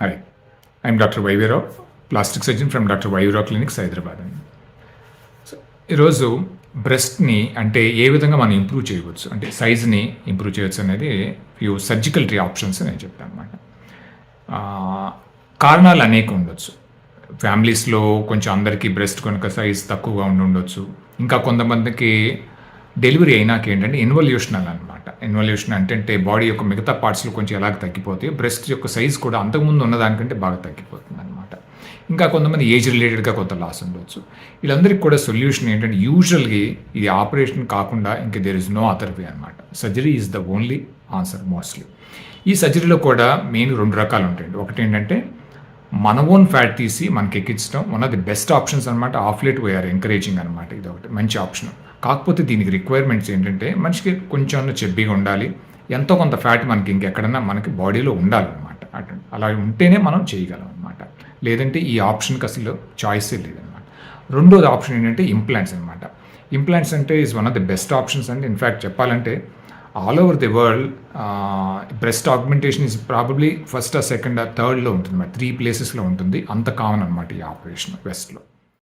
Hi I'm doctor Y V Rao plastic surgeon from doctor Y V Rao clinics Hyderabad అండి so ఈరోజు బ్రెస్ట్ని అంటే ఏ విధంగా మనం improve చేయవచ్చు? అంటే సైజ్ని ఇంప్రూవ్ చేయవచ్చు అనేది ఫ్యూ సర్జికల్ ట్రీ ఆప్షన్స్ నేను చెప్తాను అనమాట కారణాలు అనేక ఉండొచ్చు. ఫ్యామిలీస్లో కొంచెం అందరికీ బ్రెస్ట్ కనుక సైజ్ తక్కువగా ఉండి ఉండొచ్చు. ఇంకా కొంతమందికి డెలివరీ అయినాక ఏంటంటే ఇన్వల్యూషనల్ అనమాట ఇన్వల్యూషన్ అంటే బాడీ యొక్క మిగతా పార్ట్స్లు కొంచెం ఎలాగ తగ్గిపోతే బ్రెస్ట్ యొక్క సైజ్ కూడా అంతకుముందు ఉన్నదానికంటే బాగా తగ్గిపోతుంది అనమాట ఇంకా కొంతమంది ఏజ్ రిలేటెడ్గా కొంత లాస్ ఉండొచ్చు. వీళ్ళందరికీ కూడా సొల్యూషన్ ఏంటంటే యూజువల్గా ఇది ఆపరేషన్ కాకుండా ఇంకా there is no other way అనమాట surgery is the only answer mostly ఈ సర్జరీలో కూడా మెయిన్ రెండు రకాలు ఉంటాయండి. ఒకటి ఏంటంటే మన ఓన్ ఫ్యాట్ తీసి మనకి ఎక్కించడం one of the best options అనమాట ఆఫ్లెట్ వేఆర్ ఎంకరేజింగ్ అనమాట ఇది ఒకటి మంచి ఆప్షన్ కాకపోతే దీనికి రిక్వైర్మెంట్స్ ఏంటంటే మనిషికి కొంచెం చెబ్బిగా ఉండాలి. ఎంతో కొంత ఫ్యాట్ మనకి ఇంకెక్కడన్నా మనకి బాడీలో ఉండాలన్నమాట. అటు అలా ఉంటేనే మనం చేయగలం అనమాట లేదంటే ఈ ఆప్షన్కి అసలు చాయిసే లేదనమాట రెండోది ఆప్షన్ ఏంటంటే ఇంప్లాంట్స్ అనమాట ఇంప్లాంట్స్ అంటే is one of the best options అంటే ఇన్ఫ్యాక్ట్ చెప్పాలంటే all over the world breast augmentation is probably first ఆ సెకండ్ ఆ థర్డ్లో ఉంటుంది. మరి త్రీ ప్లేసెస్లో ఉంటుంది. అంత కామన్ అనమాట ఈ ఆపరేషన్ వెస్ట్లో